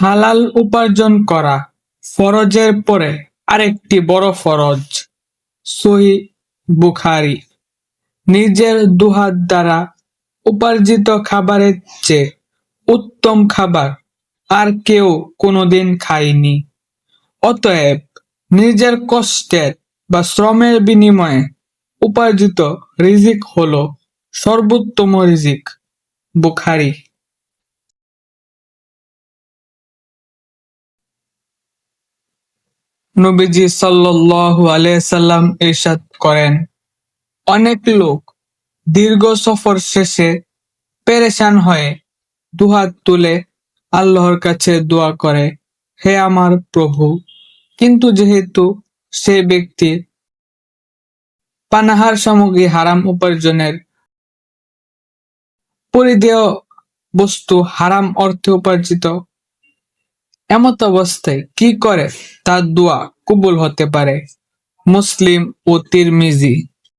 হালাল উপার্জন করা ফরজের পরে আরেকটি বড় ফরজ, সহি বুখারি। নিজের দুহাত দ্বারা উপার্জিত খাবারের চেয়ে উত্তম খাবার আর কেউ কোনোদিন খায়নি। অতএব নিজের কষ্টের বা শ্রমের বিনিময়ে উপার্জিত রিজিক হলো সর্বোত্তম রিজিক, বুখারি। নবীজি সাল্লাল্লাহু আলাইহি সাল্লাম ইরশাদ করেন। অনেক লোক দীর্ঘ সফর শেষে পেরেশান হয়ে দুহাত তুলে আল্লাহর কাছে দোয়া করে, হে আমার প্রভু, কিন্তু যেহেতু সে ব্যক্তি পানাহার সামগ্রী হারাম উপার্জনের পরিধেয় বস্তু হারাম অর্থে উপার্জিত এমত অবস্থায় কি করে? তার দোয়া কবুল হতে পারে। মুসলিম ও তিরমিজি